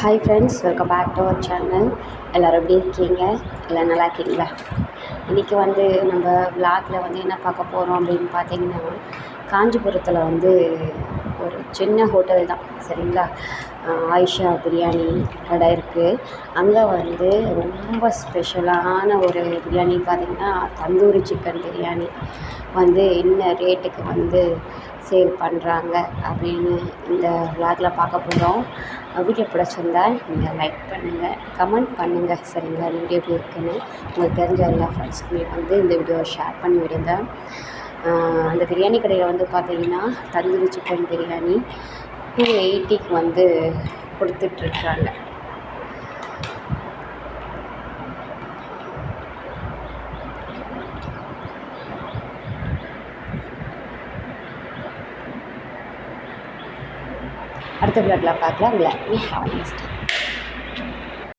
Hi friends welcome back to our channel எல்லோரும் எப்படி இருக்கீங்க? எல்லாம் நல்லா இருக்கீங்களா? இன்றைக்கி வந்து நம்ம விளாகில் வந்து என்ன பார்க்க போகிறோம் அப்படின்னு பார்த்தீங்கன்னா காஞ்சிபுரத்தில் வந்து சின்ன ஹோட்டல் தான் சரிங்களா? ஆயிஷா பிரியாணி கடை இருக்குது அங்கே வந்து ரொம்ப ஸ்பெஷலான ஒரு பிரியாணி பார்த்திங்கன்னா தந்தூரி சிக்கன் பிரியாணி. வந்து என்ன ரேட்டுக்கு வந்து சேல் பண்ணுறாங்க அப்படின்னு இந்த விளாகில் பார்க்க போகிறோம் வீடியோ பிடிச்சிருந்தா நீங்கள் லைக் பண்ணுங்கள் கமெண்ட் பண்ணுங்கள் சரிங்களா? இந்த வீடியோ எப்படி இருக்குன்னு. உங்களுக்கு தெரிஞ்ச எல்லா ஃப்ரெண்ட்ஸுக்குமே வந்து இந்த வீடியோவை ஷேர் பண்ணி விடுங்க. அந்த பிரியாணி கடையில் வந்து பார்த்தீங்கன்னா தந்தூரி சிக்கன் பிரியாணி டூ எயிட்டிக்கு வந்து கொடுத்துட்ருக்காங்க. அடுத்த பிளாட்டில் பார்க்கலாம் உங்களை மீ ஹாவ் நெக்ஸ்ட்